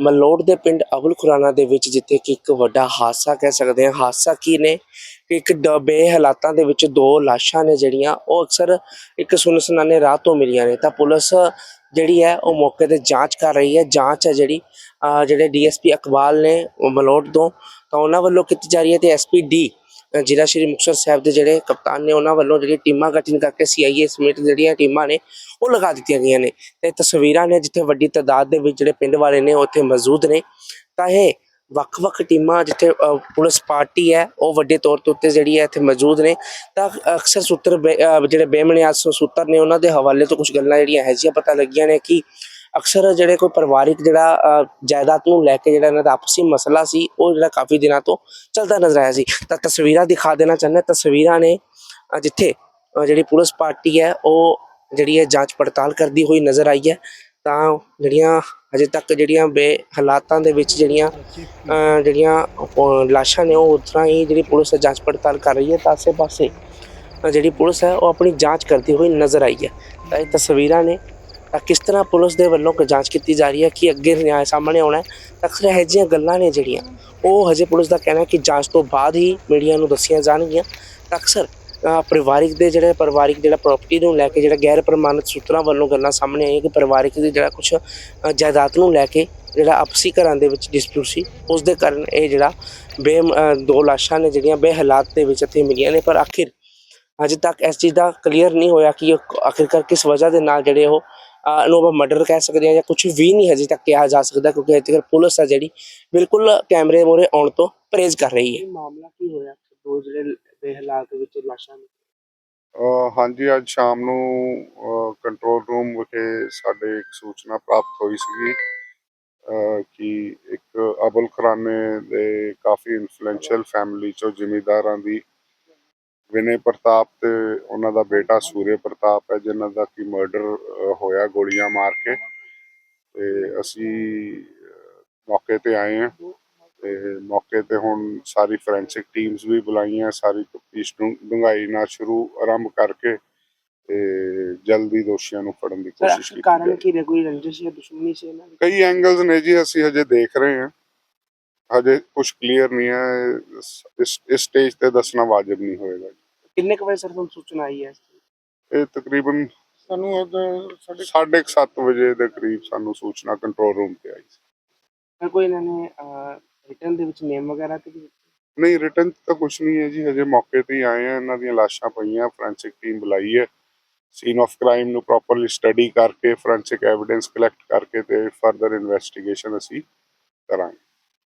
ਮਲੋਟ ਦੇ ਪਿੰਡ ਅਬੁਲ ਖੁਰਾਨਾ ਦੇ ਵਿੱਚ, ਜਿੱਥੇ ਕਿ ਇੱਕ ਵੱਡਾ ਹਾਦਸਾ ਕਹਿ ਸਕਦੇ ਹਾਂ। ਹਾਦਸਾ ਕੀ ਨੇ? ਕਿ ਇੱਕ ਡਬੇ ਹਾਲਾਤਾਂ ਦੇ ਵਿੱਚ ਦੋ ਲਾਸ਼ਾਂ ਨੇ ਜਿਹੜੀਆਂ, ਉਹ ਅਕਸਰ ਇੱਕ ਸੁਨਸਨਾਨੇ ਰਾਹ ਤੋਂ ਮਿਲੀਆਂ ਨੇ। ਤਾਂ ਪੁਲਿਸ ਜਿਹੜੀ ਹੈ, ਉਹ ਮੌਕੇ ਤੇ ਜਾਂਚ ਕਰ ਰਹੀ ਹੈ। ਜਾਂਚ ਹੈ ਜਿਹੜੀ, ਅਹ, ਜਿਹੜੇ ਡੀਐਸਪੀ ਅਕਬਾਲ ਨੇ ਉਹ ਮਲੋਟ ਤੋਂ। ਤਾਂ ਉਹਨਾਂ ਵੱਲੋਂ ਕੀਤੀ ਜਾ ਰਹੀ ਹੈ ਤੇ ਐਸਪੀ ਡੀ ਜ਼ਿਲ੍ਹਾ ਸ਼੍ਰੀ ਮੁਕਤਸਰ ਸਾਹਿਬ ਦੇ ਜਿਹੜੇ ਕਪਤਾਨ ਨੇ, ਉਹਨਾਂ ਵੱਲੋਂ ਜਿਹੜੀ ਟੀਮਾਂ ਗਠਨ ਕਰਕੇ ਸੀਆਈਏ ਸਮੇਤ ਜਿਹੜੀਆਂ ਟੀਮਾਂ ਨੇ, ਉਹ ਲਗਾ ਦਿੱਤੀਆਂ ਗਈਆਂ ਨੇ। ਤੇ ਤਸਵੀਰਾਂ ਨੇ ਜਿੱਥੇ ਵੱਡੀ ਤਾਦਾਦ ਦੇ ਵਿੱਚ ਜਿਹੜੇ ਪਿੰਡ ਵਾਲੇ ਨੇ, ਉਹ ਉੱਥੇ ਮੌਜੂਦ ਨੇ। ਤਾਂ ਇਹ ਵੱਖ-ਵੱਖ ਟੀਮਾਂ ਜਿੱਥੇ ਪੁਲਿਸ ਪਾਰਟੀ ਹੈ, ਉਹ ਵੱਡੇ ਤੌਰ ਤੇ ਉੱਤੇ ਜਿਹੜੀ ਹੈ ਇੱਥੇ ਮੌਜੂਦ ਨੇ। ਤਾਂ ਅਕਸਰ ਸੂਤਰ ਬੇ- ਜਿਹੜੇ ਬੇਮਨਿਆਦ ਸੂਤਰ ਨੇ, ਉਹਨਾਂ ਦੇ ਹਵਾਲੇ ਤੋਂ ਕੁਝ ਗੱਲਾਂ ਜਿਹੜੀਆਂ ਹੈ ਜੀਆਂ ਪਤਾ ਲੱਗੀਆਂ ਨੇ ਕਿ ਅਕਸਰ ਜਿਹੜੇ ਕੋਈ ਪਰਿਵਾਰਿਕ ਜਿਹੜਾ ਜਾਇਦਾਦ ਨੂੰ ਲੈ ਕੇ ਜਿਹੜਾ ਇਹਨਾਂ ਦਾ ਆਪਸੀ ਮਸਲਾ ਸੀ, ਉਹ ਜਿਹੜਾ ਕਾਫੀ ਦਿਨਾਂ ਤੋਂ ਚੱਲਦਾ ਨਜ਼ਰ ਆਇਆ ਸੀ। ਤਾਂ ਤਸਵੀਰਾਂ ਦਿਖਾ ਦੇਣਾ ਚਾਹੁੰਦਾ ਤਸਵੀਰਾਂ ਨੇ ਜਿੱਥੇ ਜਿਹੜੀ ਪੁਲਿਸ ਪਾਰਟੀ ਹੈ, ਉਹ ਜਿਹੜੀ ਹੈ ਜਾਂਚ ਪੜਤਾਲ ਕਰਦੀ ਹੋਈ ਨਜ਼ਰ ਆਈ ਹੈ। ਤਾਂ ਜਿਹੜੀਆਂ ਅਜੇ ਤੱਕ ਜਿਹੜੀਆਂ ਬੇ ਹਾਲਾਤਾਂ ਦੇ ਵਿੱਚ ਜਿਹੜੀਆਂ ਜਿਹੜੀਆਂ ਲਾਸ਼ਾਂ ਨੇ, ਉਹ ਉਸ ਹੀ ਜਿਹੜੀ ਪੁਲਿਸ ਜਾਂਚ ਪੜਤਾਲ ਕਰ ਰਹੀ ਹੈ। ਤਾਂ ਆਸੇ ਪਾਸੇ ਜਿਹੜੀ ਪੁਲਿਸ ਹੈ, ਉਹ ਆਪਣੀ ਜਾਂਚ ਕਰਦੀ ਹੋਈ ਨਜ਼ਰ ਆਈ ਹੈ। ਤਾਂ ਇਹ ਤਸਵੀਰਾਂ ਨੇ ਤਾਂ ਕਿਸ ਤਰ੍ਹਾਂ ਪੁਲਿਸ ਦੇ ਵੱਲੋਂ ਜਾਂਚ ਕੀਤੀ ਜਾ ਰਹੀ ਹੈ, ਕਿ ਅੱਗੇ ਨਿਆਂ ਸਾਹਮਣੇ ਆਉਣਾ ਹੈ? ਤਾਂ ਅਕਸਰ ਇਹੋ ਜਿਹੀਆਂ ਗੱਲਾਂ ਨੇ ਜਿਹੜੀਆਂ, ਉਹ ਹਜੇ ਪੁਲਿਸ ਦਾ ਕਹਿਣਾ ਕਿ ਜਾਂਚ ਤੋਂ ਬਾਅਦ ਹੀ ਮੀਡੀਆ ਨੂੰ ਦੱਸੀਆਂ ਜਾਣਗੀਆਂ। ਤਾਂ ਅਕਸਰ ਪਰਿਵਾਰਿਕ ਦੇ ਜਿਹੜੇ ਪਰਿਵਾਰਿਕ ਜਿਹੜਾ ਪ੍ਰਾਪਰਟੀ ਨੂੰ ਲੈ ਕੇ ਜਿਹੜਾ ਗੈਰ ਪ੍ਰਮਾਣਿਤ ਸੂਤਰਾਂ ਵੱਲੋਂ ਗੱਲਾਂ ਸਾਹਮਣੇ ਆਈਆਂ ਕਿ ਪਰਿਵਾਰਿਕ ਦੀ ਜਿਹੜਾ ਕੁਝ ਜਾਇਦਾਦ ਨੂੰ ਲੈ ਕੇ ਜਿਹੜਾ ਆਪਸੀ ਘਰਾਂ ਦੇ ਵਿੱਚ ਡਿਸਪਿਊਟ ਸੀ, ਉਸ ਦੇ ਕਾਰਨ ਇਹ ਜਿਹੜਾ ਬੇ ਦੋ ਲਾਸ਼ਾਂ ਨੇ ਜਿਹੜੀਆਂ ਬੇਹਾਲਾਤ ਦੇ ਵਿੱਚ ਇੱਥੇ ਮਿਲੀਆਂ ਨੇ। ਪਰ ਆਖਿਰ, ਅਜੇ ਤੱਕ ਇਸ ਚੀਜ਼ ਦਾ ਕਲੀਅਰ ਨਹੀਂ ਹੋਇਆ ਕਿ ਆਖਿਰਕਾਰ ਕਿਸ ਵਜ੍ਹਾ ਦੇ ਨਾਲ ਜਿਹੜੇ ਉਹ ਨੂੰ ਆਪਾਂ ਮਰਡਰ ਕਹਿ ਸਕਦੇ ਹਾਂ ਜਾਂ ਕੁਝ ਵੀ ਨਹੀਂ ਹਜੇ ਤੱਕ ਕਿਹਾ ਜਾ ਸਕਦਾ ਕਿਉਂਕਿ ਅਜੇ ਤੱਕ ਪੁਲਿਸ ਹੈ ਜਿਹੜੀ ਬਿਲਕੁਲ ਕੈਮਰੇ ਮੂਹਰੇ ਆਉਣ ਤੋਂ ਪਰਹੇਜ਼ ਕਰ ਰਹੀ ਹੈ। ਮਾਮਲਾ ਕੀ ਹੋਇਆ? ਦੋ ਜਿਹੜੇ ਬੇ ਹਾਲਾਤ ਵਿੱਚ ਲਾਸ਼ਾਂ ਹਾਂਜੀ ਅੱਜ ਸ਼ਾਮ ਨੂੰ ਕੰਟਰੋਲ ਰੂਮ ਵਿਖੇ ਸਾਡੇ ਇੱਕ ਸੂਚਨਾ ਪ੍ਰਾਪਤ ਹੋਈ ਸੀਗੀ ਕਿ ਇੱਕ ਅਬੁਲ ਖੁਰਾਨੇ ਦੇ ਕਾਫੀ ਇਨਫਲੂਐਂਸ਼ੀਅਲ ਫੈਮਿਲੀ ਚੋਂ ਜ਼ਿਮੀਂਦਾਰਾਂ ਦੀ ਵਿਨੇ ਪ੍ਰਤਾਪ ਤੇ ਉਹਨਾਂ ਦਾ ਬੇਟਾ ਸੂਰਯ ਪ੍ਰਤਾਪ ਹੈ ਜਿਨ੍ਹਾਂ ਦਾ ਕੀ ਮਰਡਰ ਹੋਇਆ ਗੋਲੀਆਂ ਮਾਰ ਕੇ। ਤੇ ਅਸੀਂ ਮੌਕੇ ਤੇ ਆਏ ਹਾਂ। ਤੇ ਮੌਕੇ ਤੇ ਹੁਣ ਸਾਰੀ ਫੋਰੈਂਸਿਕ ਟੀਮਸ ਵੀ ਬੁਲਾਈਆਂ ਸਾਰੀ ਤਫਤੀਸ਼ ਨੂੰ ਡੂੰਘਾਈ ਨਾਲ ਸ਼ੁਰੂ ਆਰੰਭ ਕਰਕੇ ਤੇ ਜਲਦੀ ਦੋਸ਼ੀਆਂ ਨੂੰ ਫੜਨ ਦੀ ਕੋਸ਼ਿਸ਼ ਕੀਤੀ ਕਾਰਨ ਕੀ ਕੋਈ ਰੰਜਿਸ਼ ਜਾਂ ਦੁਸ਼ਮਣੀ ਸੀ ਇਹਨਾਂ ਦੀ? ਕਈ ਐਂਗਲਸ ਨੇ ਜੀ ਅਸੀਂ ਹਜੇ ਦੇਖ ਰਹੇ ਹਾਂ। ਹਜੇ ਕੁਝ ਕਲੀਅਰ ਨਹੀਂ ਹੈ। ਇਸ ਇਸ ਸਟੇਜ ਤੇ ਦੱਸਣਾ ਵਾਜਬ ਨਹੀਂ ਹੋਏਗਾ। ਕਿੰਨੇ ਕੁ ਵਜੇ ਸਰ ਤੁਹਾਨੂੰ ਸੂਚਨਾ ਆਈ ਹੈ? ਇਹ ਤਕਰੀਬਨ ਸਾਨੂੰ ਅੱਜ 7:30 ਵਜੇ ਦੇ ਕਰੀਬ ਸਾਨੂੰ ਸੂਚਨਾ ਕੰਟਰੋਲ ਰੂਮ ਤੇ ਆਈ ਸੀ। ਫਿਰ ਕੋਈ ਇਹਨਾਂ ਨੇ ਰਿਟਰਨ ਦੇ ਵਿੱਚ ਨੇਮ ਵਗੈਰਾ ਤੇ ਵੀ ਨਹੀਂ ਰਿਟਰਨ ਤਾਂ ਕੁਝ ਨਹੀਂ ਹੈ ਜੀ ਹਜੇ ਮੌਕੇ ਤੇ ਹੀ ਆਏ ਆ ਇਹਨਾਂ ਦੀਆਂ ਲਾਸ਼ਾਂ ਪਈਆਂ ਫੋਰੈਂਸਿਕ ਟੀਮ ਬੁਲਾਈ ਹੈ। ਸੀਨ ਆਫ ਕ੍ਰਾਈਮ ਨੂੰ ਪ੍ਰੋਪਰਲੀ ਸਟੱਡੀ ਕਰਕੇ ਫੋਰੈਂਸਿਕ ਐਵੀਡੈਂਸ ਕਲੈਕਟ ਕਰਕੇ ਤੇ ਫਰਦਰ ਇਨਵੈਸਟੀਗੇਸ਼ਨ ਅਸੀਂ ਕਰਾਂਗੇ।